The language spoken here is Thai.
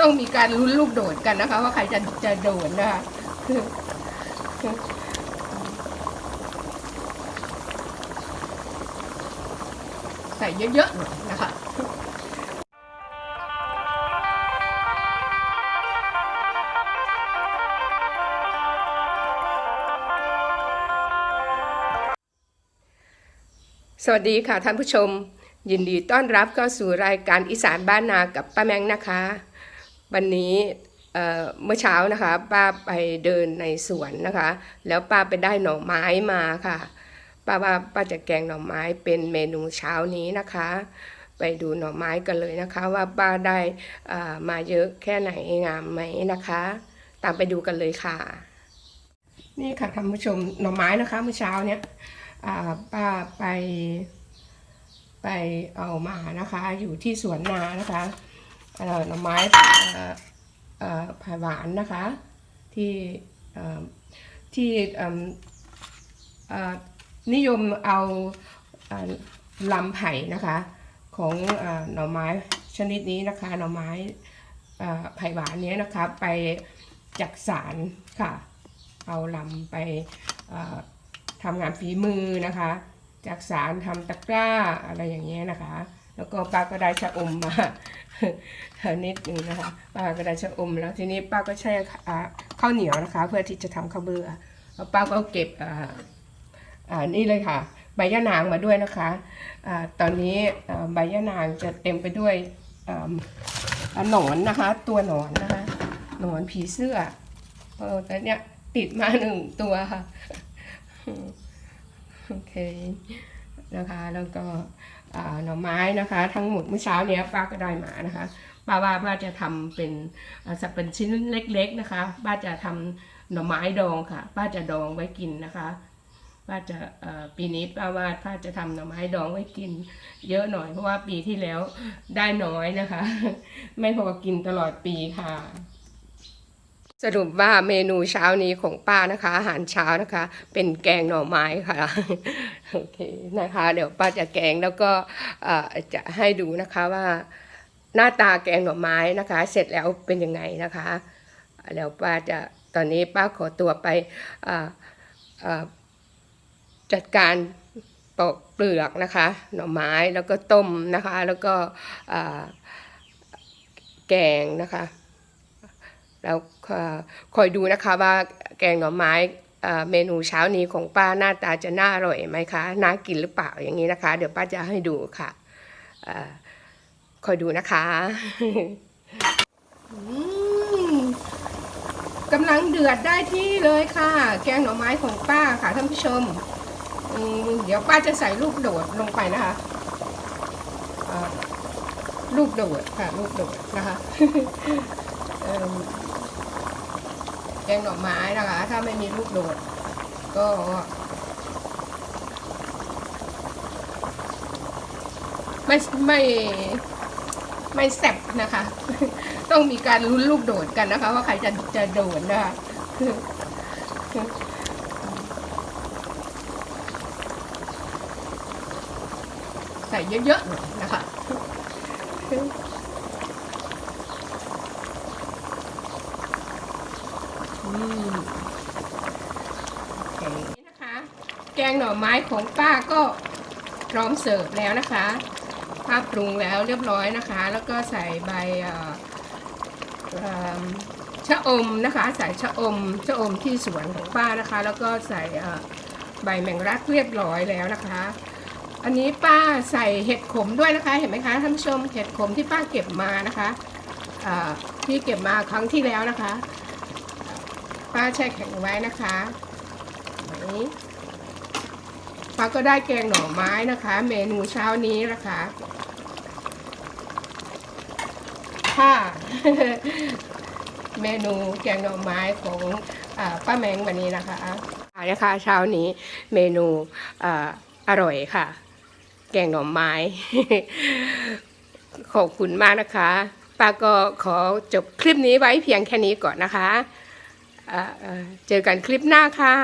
ต้องมีการลุ้นลูกโดดกันนะคะ ว่าใครจะจะโดดนะคะใส่เยอะๆหน่อยนะคะสวัสดีค่ะท่านผู้ชม ยินดีต้อนรับเข้าสู่รายการอีสานบ้านนากับป้าแมงนะคะ วันนี้เมื่อเช้านะคะป้าไปเดินในสวนนะคะ แล้วป้าไปได้หน่อไม้มาค่ะ ป้าว่าป้าจะแกงหน่อไม้เป็นเมนูเช้านี้นะคะ ไปดูหน่อไม้กันเลยนะคะ ว่าป้าได้มาเยอะแค่ไหนงามไหมนะคะ ตามไปดูกันเลยค่ะ นี่ค่ะท่านผู้ชมหน่อไม้นะคะเมื่อเช้าเนี้ยป้าไป ไปเอามานะคะอยู่ที่สวนนานะคะหน่อไม้เอ่อเอ่อผักหวานนะคะที่ที่นิยมเอาลำไผ่นะคะของหน่อไม้ชนิดนี้นะคะหน่อไม้ไผ่หวานนี้นะคะไปจักสารค่ะ เอาลำไปทำงานฝีมือนะคะ จากสารทำตะกร้าอะไรอย่างเงี้ยนะคะ แล้วก็ป้าก็ได้ชะอมมาเนิดนึงนะคะป้าก็ได้ชะอมแล้วทีนี้ป้าก็ใช้ข้าวเหนียวนะคะ เพื่อที่จะทำข้าวเบื่อแล้วป้าก็เก็บอ่านี่เลยค่ะ ใบยะนางมาด้วยนะคะอ่าตอนนี้ใบยะนางจะเต็มไปด้วยอ่าอ่าหนอนนะคะ ตัวหนอนนะคะหนอนผีเสื้อเออแต่เนี้ยติดมาหนึ่งตัวค่ะ เคนะคะแล้วก็หน่อไม้นะคะทั้งหมดเมื่อเช้าเนี้ยป้าก็ได้มานะคะป้าว่าป้าจะทำเป็นสักเป็นชิ้นเล็ก ๆนะคะป้าจะทำหน่อไม้ดองค่ะป้าจะดองไว้กินนะคะป้าจะปีนี้ป้าว่าป้าจะทำหน่อไม้ดองไว้กิน เยอะหน่อยเพราะว่าปีที่แล้วได้น้อยนะคะ ไม่พอกินตลอดปีค่ะ สรุปว่าเมนูเช้านี้ของป้านะคะ อาหารเช้านะคะ เป็นแกงหน่อไม้ค่ะโอเคนะคะ เดี๋ยวป้าจะแกงแล้วก็จะให้ดูนะคะว่า หน้าตาแกงหน่อไม้นะคะ เสร็จแล้วเป็นยังไงนะคะแล้วป้าจะตอนนี้ป้าขอตัวไปจัดการปอกเปลือกนะคะ หน่อไม้แล้วก็ต้มนะคะ แล้วก็แกงนะคะ แล้วคอยดูนะคะว่าแกงหน่อไม้เมนูเช้านี้ของป้าหน้าตาจะน่าอร่อยไหมคะน่ากินหรือเปล่าอย่างนี้นะคะ เดี๋ยวป้าจะให้ดูค่ะคอยดูนะคะกำลังเดือดได้ที่เลยค่ะ แกงหน่อไม้ของป้าค่ะท่านผู้ชมเดี๋ยวป้าจะใส่ลูกโดดลงไปนะคะลูกโดดค่ะ ลูกโดดนะคะ กงหน่อไม้นะคะ ถ้าไม่มีลูกโดด ก็ไม่ไม่ไม่แซ่บนะคะ ต้องมีการลุ้นลูกโดดกันนะคะ ว่าใครจะจะโดดนะคะใส่เยอะๆหน่อยนะคะ อืมโอเคนี่นะคะ แกงหน่อไม้ของป้าก็พร้อมเสิร์ฟแล้วนะคะป้าปรุงแล้วเรียบร้อยนะคะ แล้วก็ใส่ใบชะอมนะคะ ใส่ชะอมชะอมที่สวนของป้านะคะ แล้วก็ใส่ใบแมงลักเรียบร้อยแล้วนะคะ อันนี้ป้าใส่เห็ดขมด้วยนะคะ เห็นไหมคะท่านผู้ชมเห็ดขมที่ป้าเก็บมานะคะที่เก็บมาครั้งที่แล้วนะคะ ป้าแช่แข็งไว้นะคะไหนป้าก็ได้แกงหน่อไม้นะคะ เมนูเช้านี้นะคะค่ะเมนูแกงหน่อไม้ของอป้าแมงวันนี้นะคะนะคะเช้านี้เมนูออร่อยค่ะ แกงหน่อไม้ ขอบคุณมากนะคะป้าก็ขอจบคลิปนี้ไว้เพียงแค่นี้ก่อนนะคะ เจอกันคลิปหน้าค่ะ